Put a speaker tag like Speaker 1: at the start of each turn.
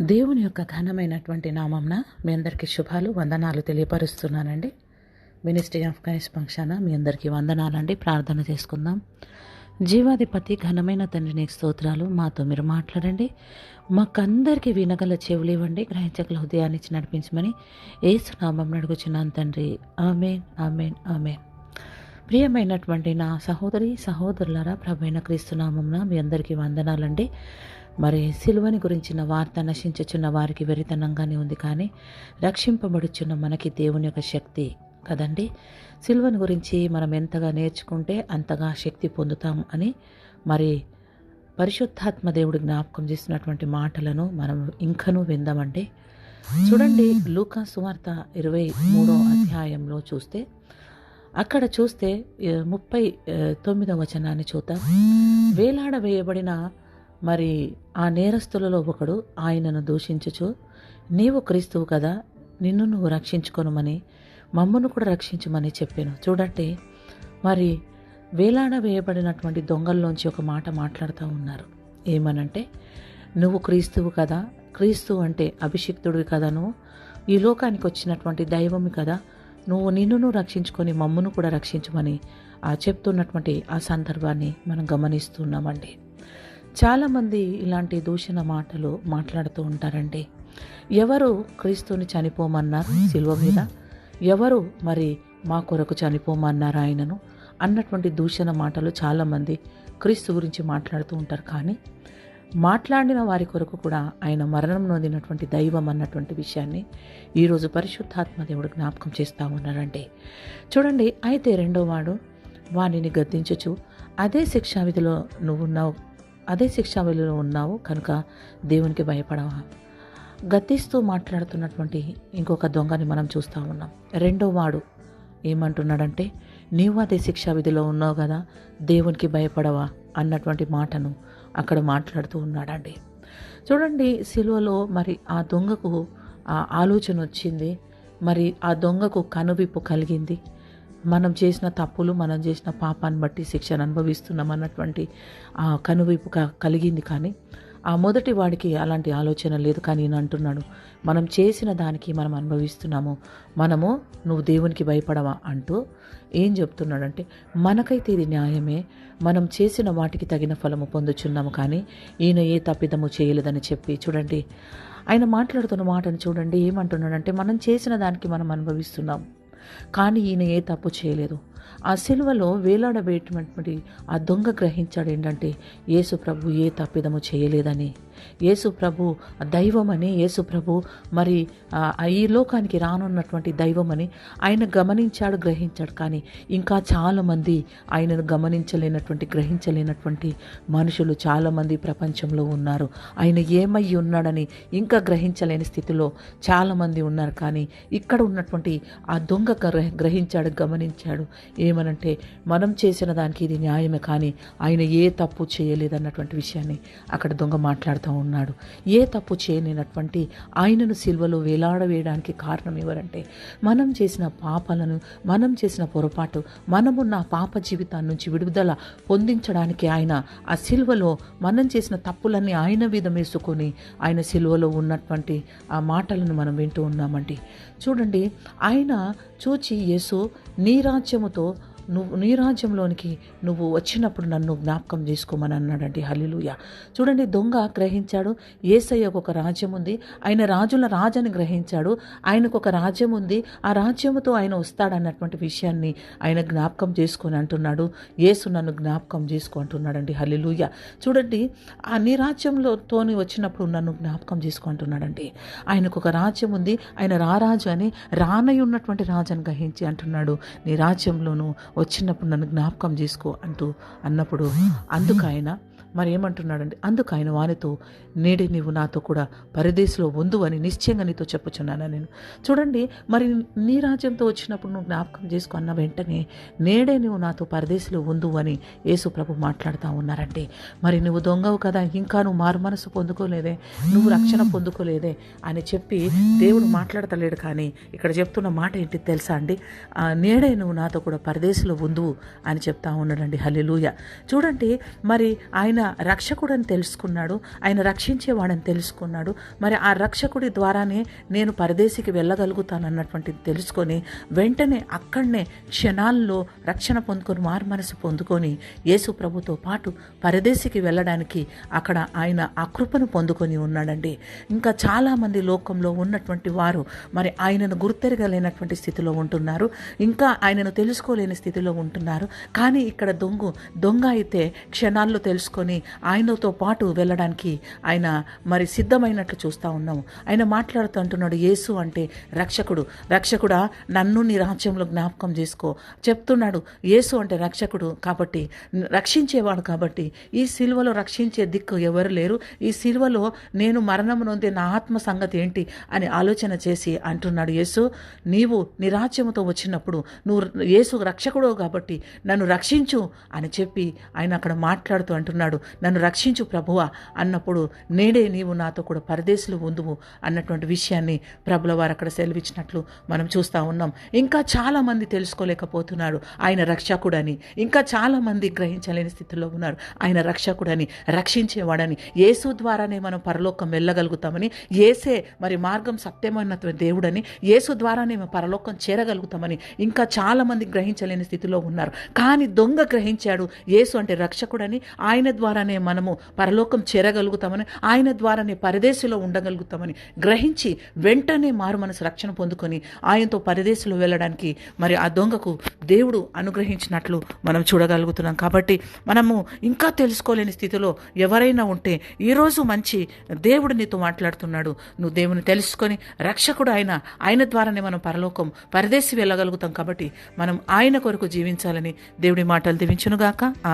Speaker 1: దేవుని యొక్క ఘనమైనటువంటి నామంన మీ అందరికీ శుభాలు వందనాలు తెలియపరుస్తున్నానండి. మినిస్ట్రీ ఆఫ్ క్రైస్ట్ ఫంక్షన్ మీ అందరికీ వందనాలండి. ప్రార్థన చేసుకుందాం. జీవాధిపతి ఘనమైన తండ్రి నీకు స్తోత్రాలు. మాతో మీరు మాట్లాడండి. మాకందరికీ వినగల చెవులు ఇవ్వండి. గ్రహించగల హృదయాన్ని ఇచ్చి నడిపించమని ఏసునామం అడుగుచున్నాను తండ్రి. Amen amen amen. ప్రియమైనటువంటి నా సహోదరి సహోదరులారా ప్రభైన క్రీస్తునామంన మీ అందరికీ వందనాలండి. మరి సిలువని గురించిన వార్త నశించుచున్న వారికి వెరితనంగానే ఉంది కానీ రక్షింపబడుచున్న మనకి దేవుని యొక్క శక్తి కదండి? సిలువని గురించి మనం ఎంతగా నేర్చుకుంటే అంతగా శక్తి పొందుతాం అని మరి పరిశుద్ధాత్మ దేవుడు జ్ఞాపకం చేసినటువంటి మాటలను మనం ఇంకనూ విందామండి. చూడండి లూకా సువార్త ఇరవై మూడో అధ్యాయంలో చూస్తే అక్కడ చూస్తే ముప్పై తొమ్మిదో తొమ్మిదవ వచనాన్ని చూద్దాం. వేలాడ వేయబడిన మరి ఆ నేరస్తులలో ఒకడు ఆయనను దూషించుచు నీవు క్రీస్తువు కదా నిన్ను నువ్వు రక్షించుకొనుమని మమ్మను కూడా రక్షించమని చెప్పాను. చూడండి మరి వేలాడ వేయబడినటువంటి దొంగల్లోంచి ఒక మాట మాట్లాడుతూ ఉన్నారు. ఏమనంటే నువ్వు క్రీస్తువు కదా క్రీస్తు అంటే అభిషిక్తుడివి కదా నువ్వు ఈ లోకానికి వచ్చినటువంటి దైవమి కదా నువ్వు నిన్నును రక్షించుకొని మమ్మును కూడా రక్షించమని ఆ చెప్తున్నటువంటి ఆ సందర్భాన్ని మనం గమనిస్తున్నామండి చాలామంది ఇలాంటి దూషణ మాటలు మాట్లాడుతూ ఉంటారండి. ఎవరు క్రీస్తుని చనిపోమన్నారు సిల్వ మీద? ఎవరు మరి మా కొరకు చనిపోమన్నారు ఆయనను? అన్నటువంటి దూషణ మాటలు చాలామంది క్రీస్తు గురించి మాట్లాడుతూ ఉంటారు. కానీ మాట్లాడిన వారి కొరకు కూడా ఆయన మరణం నొందినటువంటి దైవం అన్నటువంటి విషయాన్ని ఈరోజు పరిశుద్ధాత్మ దేవుడు జ్ఞాపకం చేస్తూ ఉన్నారండి చూడండి అయితే రెండో వాడు వాణిని గద్దించచ్చు అదే శిక్షా విధిలో నువ్వు ఉన్నావు అదే శిక్షా విధిలో ఉన్నావు కనుక దేవునికి భయపడవా? గతిస్తూ మాట్లాడుతున్నటువంటి ఇంకొక దొంగని మనం చూస్తూ ఉన్నాం. రెండో వాడు ఏమంటున్నాడంటే నీవు అదే శిక్షా విధిలో ఉన్నావు కదా దేవునికి భయపడవా? అన్నటువంటి మాటను అక్కడ మాట్లాడుతూ ఉన్నాడండి. చూడండి సిలువలో మరి ఆ దొంగకు ఆ ఆలోచన వచ్చింది. మరి ఆ దొంగకు కనువిప్పు కలిగింది. మనం చేసిన తప్పులు మనం చేసిన పాపాన్ని బట్టి శిక్షను అనుభవిస్తున్నాం అన్నటువంటి ఆ కలిగింది కానీ ఆ మొదటి వాడికి అలాంటి ఆలోచన లేదు కానీ నేను అంటున్నాడు మనం చేసిన దానికి మనం అనుభవిస్తున్నాము మనము నువ్వు దేవునికి భయపడవా అంటూ ఏం చెప్తున్నాడంటే మనకైతే ఇది న్యాయమే మనం చేసిన వాటికి తగిన ఫలము పొందుచున్నాము కానీ ఈయన ఏ తప్పిదము చేయలేదని చెప్పి చూడండి ఆయన మాట్లాడుతున్న మాటను చూడండి ఏమంటున్నాడంటే మనం చేసిన దానికి మనం అనుభవిస్తున్నాం. కానీ ఈయన ఏ తప్పు చేయలేదు. ఆ సిలువలో వేలాడబేటటువంటి ఆ దొంగ గ్రహించాడు ఏంటంటే యేసు ప్రభు ఏ తప్పిదము చేయలేదని. యేసుప్రభు దైవమని యేసుప్రభు మరి ఈ లోకానికి రానున్నటువంటి దైవమని ఆయన గమనించాడు గ్రహించాడు. కానీ ఇంకా చాలామంది ఆయనను గమనించలేనటువంటి గ్రహించలేనటువంటి మనుషులు చాలామంది ప్రపంచంలో ఉన్నారు. ఆయన ఏమై ఉన్నాడని ఇంకా గ్రహించలేని స్థితిలో చాలామంది ఉన్నారు. కానీ ఇక్కడ ఉన్నటువంటి ఆ దొంగ గ్రహ- గ్రహించాడు గమనించాడు. ఏమనంటే మనం చేసిన దానికి ఇది న్యాయమే కానీ ఆయన ఏ తప్పు చేయలేదన్నటువంటి విషయాన్ని అక్కడ దొంగ మాట్లాడుతూ ఉన్నాడు. ఏ తప్పు చేయలేనటువంటి ఆయనను సిల్వలో వేలాడవేయడానికి కారణం ఎవరంటే మనం చేసిన పాపాలను మనం చేసిన పొరపాటు మనమున్న పాప జీవితాన్ని నుంచి విడుదల పొందించడానికి ఆయన ఆ సిల్వలో మనం చేసిన తప్పులన్నీ ఆయన మీద వేసుకొని ఆయన సిల్వలో ఉన్నటువంటి ఆ మాటలను మనం వింటూ ఉన్నామండి. చూడండి ఆయన చూచి యేసు నీ రాజ్యముతో నువ్వు నీ రాజ్యంలోనికి నువ్వు వచ్చినప్పుడు నన్ను జ్ఞాపకం చేసుకోమని అన్నాడండి. హలిలుయ చూడండి దొంగ గ్రహించాడు. ఏసయ్యకు ఒక రాజ్యం ఉంది. ఆయన రాజుల రాజని గ్రహించాడు. ఆయనకు ఒక రాజ్యం ఉంది. ఆ రాజ్యముతో ఆయన వస్తాడన్నటువంటి విషయాన్ని ఆయన జ్ఞాపకం చేసుకొని అంటున్నాడు. యేసు నన్ను జ్ఞాపకం చేసుకో అంటున్నాడండి. హలిలుయ చూడండి ఆ నీ రాజ్యంలోతోని వచ్చినప్పుడు నన్ను జ్ఞాపకం చేసుకో అంటున్నాడండి. ఆయనకు ఒక రాజ్యం ఉంది. ఆయన రారాజు అని రానై ఉన్నటువంటి రాజుని గ్రహించి అంటున్నాడు. నీ రాజ్యంలోనూ వచ్చినప్పుడు నన్ను జ్ఞాపకం చేసుకో అంటూ అన్నప్పుడు అందుకు ఆయన మరి ఏమంటున్నాడండి అందుకు ఆయన వానితో నేడే నీవు నాతో కూడా పరదేశంలో ఉందు అని నిశ్చయంగా నీతో చెప్పుచున్నాను నేను? చూడండి మరి నీ రాజ్యంతో వచ్చినప్పుడు నువ్వు జ్ఞాపకం చేసుకున్న వెంటనే నేడే నువ్వు నాతో పరదేశంలో ఉందు అని యేసు ప్రభు మాట్లాడుతూ ఉన్నారండి మరి నువ్వు దొంగవు కదా ఇంకా నువ్వు మారు మనసు పొందుకోలేదే నువ్వు రక్షణ పొందుకోలేదే? అని చెప్పి దేవుడు మాట్లాడతలేడు కానీ ఇక్కడ చెప్తున్న మాట ఏంటి తెలుసా అండి? నేడే నువ్వు నాతో కూడా పరదేశంలో ఉందు అని చెప్తా ఉన్నాడండి. హల్లెలూయ. చూడండి మరి ఆయన ఆయన రక్షకుడని తెలుసుకున్నాడు. ఆయన రక్షించేవాడని తెలుసుకున్నాడు. మరి ఆ రక్షకుడి ద్వారానే నేను పరదేశికి వెళ్ళగలుగుతాను అన్నటువంటిది తెలుసుకొని వెంటనే అక్కడనే క్షణాల్లో రక్షణ పొందుకొని మారు మనసు పొందుకొని యేసు ప్రభుతో పాటు పరదేశికి వెళ్ళడానికి అక్కడ ఆయన ఆ కృపను పొందుకొని ఉన్నాడండి. ఇంకా చాలామంది లోకంలో ఉన్నటువంటి వారు మరి ఆయనను గుర్తెరగలేనటువంటి స్థితిలో ఉంటున్నారు. ఇంకా ఆయనను తెలుసుకోలేని స్థితిలో ఉంటున్నారు. కానీ ఇక్కడ దొంగ దొంగ అయితే క్షణాల్లో తెలుసుకొని ఆయనతో పాటు వెళ్ళడానికి ఆయన మరి సిద్ధమైనట్లు చూస్తూ ఉన్నాము ఆయన మాట్లాడుతూ అంటున్నాడు యేసు అంటే రక్షకుడు. రక్షకుడా నన్ను నీ రాజ్యంలో జ్ఞాపకం చేసుకో. చెప్తున్నాడు యేసు అంటే రక్షకుడు కాబట్టి రక్షించేవాడు కాబట్టి ఈ శిల్వలో రక్షించే దిక్కు ఎవరు లేరు. ఈ శిల్వలో నేను మరణం నొందే నా ఆత్మ సంగతి ఏంటి? అని ఆలోచన చేసి అంటున్నాడు యేసు నీవు నిరాజ్యముతో వచ్చినప్పుడు నువ్వు యేసు రక్షకుడు కాబట్టి నన్ను రక్షించు అని చెప్పి ఆయన అక్కడ మాట్లాడుతూ అంటున్నాడు. నన్ను రక్షించు ప్రభువా అన్నప్పుడు నేడే నీవు నాతో కూడా పరదేశులు ఉందువు అన్నటువంటి విషయాన్ని ప్రభుల వారు అక్కడ సెలవిచ్చినట్లు మనం చూస్తూ ఉన్నాం. ఇంకా చాలామంది తెలుసుకోలేకపోతున్నాడు తెలుసుకోలేకపోతున్నారు. ఆయన రక్షకుడని. ఇంకా చాలా మంది గ్రహించలేని స్థితిలో ఉన్నారు. ఆయన రక్షకుడని రక్షించేవాడని. యేసు ద్వారానే మనం పరలోకం వెళ్ళగలుగుతామని. ఏసే మరి మార్గం సత్యమైనటువంటి దేవుడని. యేసు ద్వారానే మేము పరలోకం చేరగలుగుతామని ఇంకా చాలా మంది గ్రహించలేని స్థితిలో ఉన్నారు. కానీ దొంగ గ్రహించాడు యేసు అంటే రక్షకుడని. ఆయన ద్వారా ద్వారానే మనము పరలోకం చేరగలుగుతామని ఆయన ద్వారానే పరదేశంలో ఉండగలుగుతామని గ్రహించి వెంటనే మారు మనసు రక్షణ పొందుకొని ఆయనతో పరదేశంలో వెళ్ళడానికి మరి ఆ దొంగకు దేవుడు అనుగ్రహించినట్లు మనం చూడగలుగుతున్నాం. కాబట్టి మనము ఇంకా తెలుసుకోలేని స్థితిలో ఎవరైనా ఉంటే ఈరోజు మంచి దేవుడు నీతో మాట్లాడుతున్నాడు. నువ్వు దేవుని తెలుసుకొని రక్షకుడు ఆయన ఆయన ద్వారానే మనం పరలోకం పరదేశి వెళ్ళగలుగుతాం. కాబట్టి మనం ఆయన కొరకు జీవించాలని దేవుడి మాటలు దీవించునుగాక.